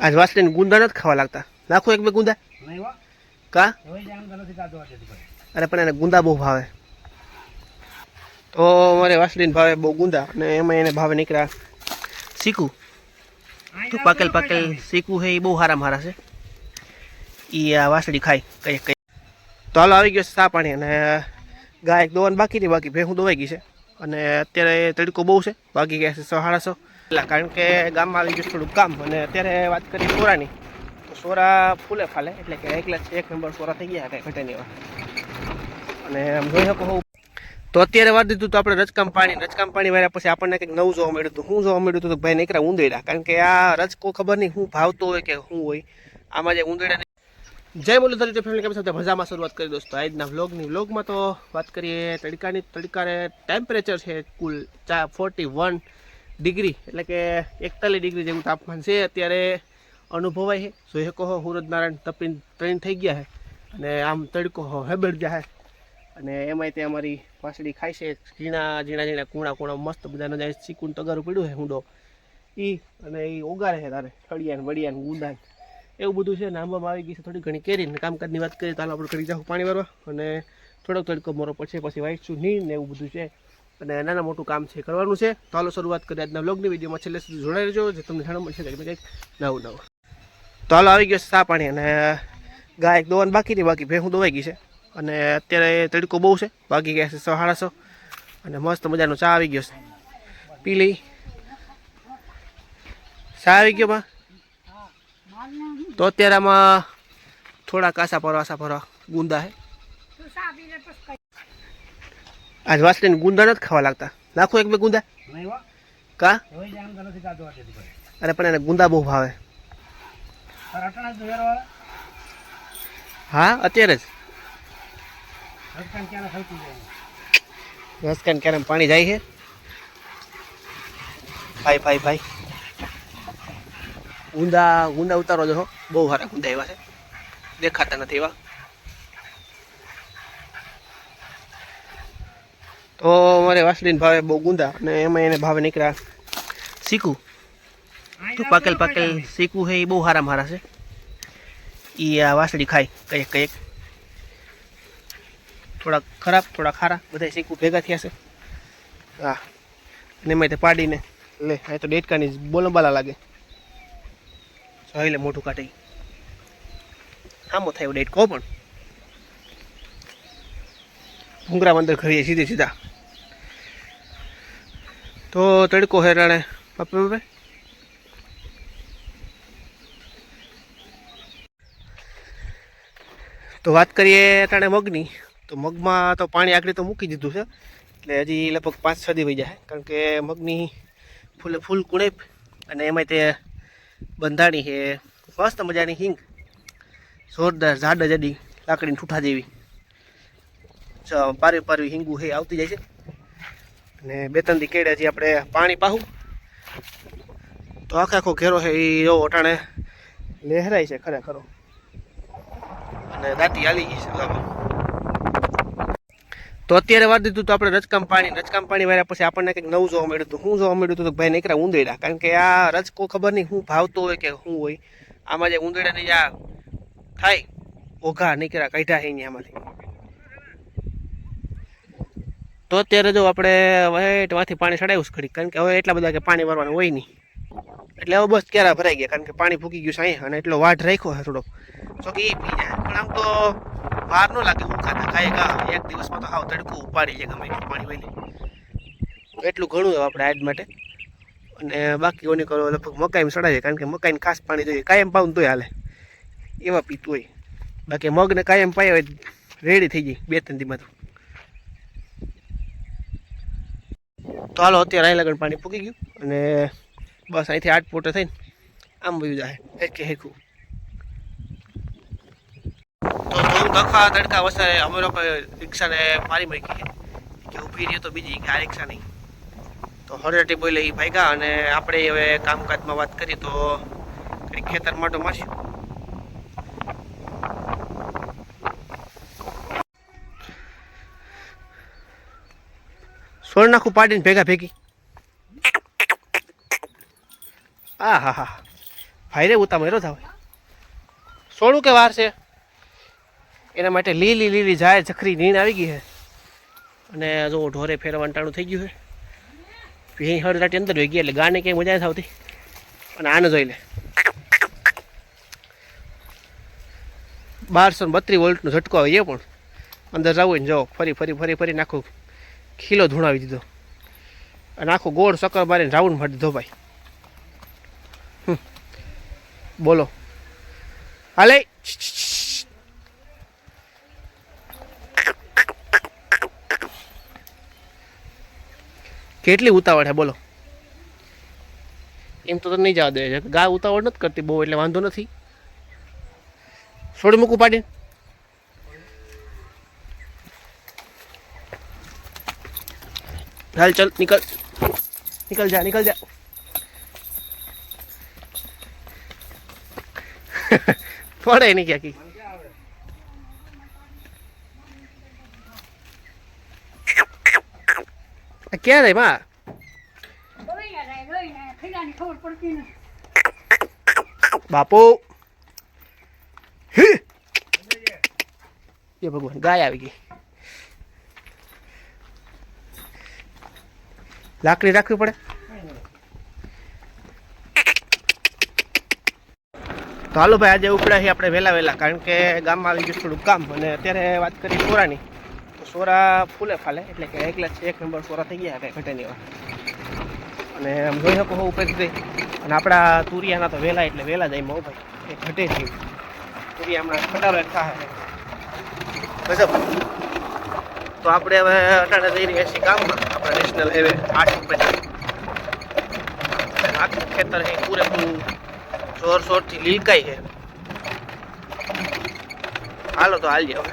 આજ વાસળીને ગુંદા નથી ખાવા લાગતા. નાખો એક બે ગુંદા. કા? અરે પણ એને ગુંદા બહુ ભાવે. તો મારે વાસળીને ભાવે બહુ ગુંદા અને એમાં એને ભાવે નીકળ્યા શીખું. તું પાકેલ પાકેલ શીખું છે એ બહુ સારા મારા છે. એ આ વાસળી ખાય કઈ કઈ તો હાલો આવી ગયો છે ચા પાણી અને ગાય દોવાનું બાકી હતી બાકી ભેહું દોવાઈ ગઈ છે. અને અત્યારે તડકો બહુ છે, બાકી ગયા છે સો સાડા સો એટલે કારણ કે ગામમાં આવી ગયું થોડુંક કામ, અને અત્યારે વાત કરીએ સોરાની. તો સોરા ફૂલે ફાલે, એટલે કે એકલા એક નંબર સોરા થઈ ગયા કાંઈ ઘટે નહીં અને આમ જોઈ શકો હું. તો અત્યારે વાત દીધું તો આપણે રજકામ પાણી રજકામ પાણી વાળ્યા પછી આપણને કંઈક નવું જોવા મળ્યું હતું. શું જોવા મળ્યું હતું તો ભાઈ નીકળ્યા ઉંદેડા કારણ કે આ રજકો ખબર નહીં હું ભાવતો હોય કે શું હોય. આમાં જે ઉંદેડા જય મુરલીધર જે ફેમિલી કેમ સાથે મજામાં? શરૂઆત કરી દોસ્તો આજના વ્લોગની વ્લોગમાં તો વાત કરીએ, તડકાની, તડકારે ટેમ્પરેચર છે કુલ ચા ફોર્ટી વન ડિગ્રી, એટલે કે એકતાલીસ ડિગ્રી જેવું તાપમાન છે. અત્યારે અનુભવાય છે. જોઈ શકો હો સૂરજનારાયણ તપીને ટ્રેન થઈ ગયા છે અને આમ તડકો હો હેબડ જાય અને એમાંય તે અમારી વાસળી ખાય છે. ઝીણા ઝીણા ઝીણા, કૂણા કૂણા, મસ્ત બધાનો જાય ચીકુન તગારું પડ્યું છે, હુંડો. એ અને એ ઓગારે છે તારે, ઠળિયાને, વડિયાને ગુંદાને એવું બધું છે, નામવામાં આવી ગઈ છે, થોડી ઘણી કેરીને કામકાજની વાત કરીએ તો હાલ આપણે ઘડી જાઉં પાણી ભરવા અને થોડોક તડકો મોરો પડશે, પછી વાંચશું નહીં ને એવું બધું છે. અને નાના મોટું કામ છે, કરવાનું છે. તો હાલો શરૂઆત કરીએ આજના બ્લોગની વિડીયોમાં. છેલ્લે સુધી જોડાઈ રહેજો, જે તમને જાણવા મળશે કંઈક કંઈક નવું નવું. તો હાલો આવી ગયો ચા પાણી અને ગાય દોવાનું બાકી નહીં બાકી ભેહું દોવાઈ ગઈ છે. અને અત્યારે તડકો બહુ છે, બાકી ગયા છે સો સાડા સો અને મસ્ત મજાનો ચા આવી ગયો છે. પી લઈ. ચા આવી ગયો માં તો અત્યારે આમાં થોડા કાસા પર આસા પરવા ગુંદા હે. આજ વાસળીને ગુંદા નથી ખાવા લાગતા. નાખો એક બે ગુંદા. કા? અરે પણ એને ગુંદા બહુ ભાવે. હા, અત્યારે જ. રસકાન ક્યારે પાણી જાય છે. ભાઈ ભાઈ ભાઈ. ગુંદા ઊંધા ઉતારો જો. બહુ સારા ઊંધા એવા છે. દેખાતા નથી એવા. તો મારે વાસળીને ભાવે બહુ ગુંદા અને એમાં એને ભાવે નીકળ્યા શીખું. તો પાકેલ પાકેલ શીખું છે એ બહુ સારા મારા છે. એ આ વાસળી ખાય કંઈક કંઈક થોડા ખરાબ થોડા ખારા બધા શીખું ભેગા થયા છે. હા. અને એમાં તે પાડીને, લે, આ તો ડેટકાની બોલંબાલા લાગે. જોઈ લે મોટું કાઢે. આમો થાય ડેટ કહો પણ. ભૂંગરા અંદર ખરીએ સીધે સીધા. તો તડકો હેરાણે પપ્પે પપ્પે તો વાત કરીએ તાણે મગની. તો મગમાં તો પાણી આગળ તો મૂકી દીધું છે. એટલે હજી લગભગ પાંચ છ દી વહી જાય. કારણ કે મગની ફૂલે ફૂલ કુણેપ અને એમાં તે બંધાણી છે. મસ્ત મજાની હિંગ. જોરદાર ઝાડ જડી લાકડીની ઠૂઠા જેવી. પારવી પારવી હિંગુ હે આવતી જાય છે. અને બે ત્રણ દી કેડ્યા હજી આપણે પાણી પાહું. તો આખે આખો ઘેરો છે એ જો અટાણે લહેરાય છે, ખરેખરો. અને દાંતી હાલી ગઈ છે. તો અત્યારે વાર દીધું તો આપણે રજકામ પાણી રજકામ પાણી વાળ્યા પછી આપણને કંઈક નવું જોવા મળ્યું હતું. શું જોવા મળ્યું હતું તો ભાઈ નીકળ્યા ઉંદેડા કારણ કે આ રજકો ખબર નહીં શું ભાવતો હોય કે શું હોય. આમાં જે ઉંદેડાની આ થાય ઓઘા નીકળ્યા, કાઢ્યા હે અહીંયામાંથી તો અત્યારે જો આપણે વાઈટમાંથી પાણી ચડાવ્યું ખડી કારણ કે હવે એટલા બધા કે પાણી ભરવાનું હોય નહીં. એટલે હવે બસ ક્યારે ભરાઈ ગયા? કારણ કે પાણી ફૂકી ગયું છે અહીંયા અને એટલો વાઢ રાખ્યો છે થોડોક. તો કે એ પણ આમ તો વાર ન લાગે હું ખાતા ખાય કા એક દિવસમાં તો હાવ તડકું ઉપાડી લે ગમે પાણી હોય એટલું ઘણું એવું આપણે આજ માટે. અને બાકી ઓની કરો લગભગ મકાઈમાં સડાય કારણ કે મકાઈને ખાસ પાણી જોઈએ. કાયમ પાવું તોય હાલે. એવા પીતું હોય. બાકી મગને કાયમ પાય હોય રેડી થઈ જાય, બે ત્રણ દીમાં તો તો હાલો, અત્યારે અહીં લગન પાણી ફૂકી ગયું. અને બસ અહીંથી આઠ પોટે થઈને આમ વયું જાય હેરકે હેરખું ધૂમ તડકા વસારે અમે લોકો રિક્ષાને મારી મૂકી કે ઊભી રહી તો બીજી કે આ રિક્ષા નહીં. તો હરેટી બોલે એ ભાગ્યા અને આપણે હવે કામકાજમાં વાત કરીએ તો ખેતર માટો મારશું સોળ નાખું પાડીને ભેગા ભેગી. આ હા હા ભાઈ રે ઉતા મેરો થાવ સોળું કે વાર છે? એના માટે લીલી લીલી જાય જખરી નીણ આવી ગઈ છે અને જો ઢોરે ફેરવાનું ટાણું થઈ ગયું છે ભીણ હળ રાટી અંદર હોઈ ગઈ એટલે ગાને કંઈ મજા આવતી. અને આને જોઈ લે. બારસો ને બત્રીસ વોલ્ટનો ઝટકો આવે એ પણ. અંદર જવું હોય ને જાઓ ફરી ફરી ફરી ફરી નાખો. ખીલો ધૂણાવી દીધો. અને આખો ગોળ ચક્કર મારીને રાઉન્ડ મારી દીધો ભાઈ. બોલો. હાલે. કેટલી ઉતાવળ છે? બોલો. એમ તો નહીં જવા દે છે. ગાય ઉતાવળ નથી કરતી બહુ એટલે વાંધો નથી. છોડી મૂકું પાડી હાલ ચલ નિકલ નિકલ જા નિકલ જા. પડે નહીં ક્યાંકી. આ ક્યાં રે માં. બાપુ એ ભગવાન, ગાય આવી ગઈ. લાકડી રાખવી પડે? તો હાલો ભાઈ, આજે ઉપડ્યા છીએ આપણે વહેલા વહેલા, કારણ કે ગામમાં આવી ગયું થોડું કામ, અને અત્યારે વાત કરી સોરાની સોરા ફૂલે ફાલે, એટલે કે એક એક નંબર સોરા થઈ ગયા, કંઈ ઘટે નહીં અને આમ જોઈ શકો હો ઉપરથી અને આપણા તુરિયાના તો વહેલા એટલે વહેલા જાય મો ભાઈ. એ ઘટે છે તુરિયા હમણાં ખટારો થાય ગજબ તો આપણે હવે અટાણે જઈ રહ્યા છીએ ગામમાં, આપણા નેશનલ હાઈવે આઠ પછી આખું ખેતર છે પૂરેપૂરું જોર શોરથી લીલકાઈ છે હાલો તો હાલજે હવે.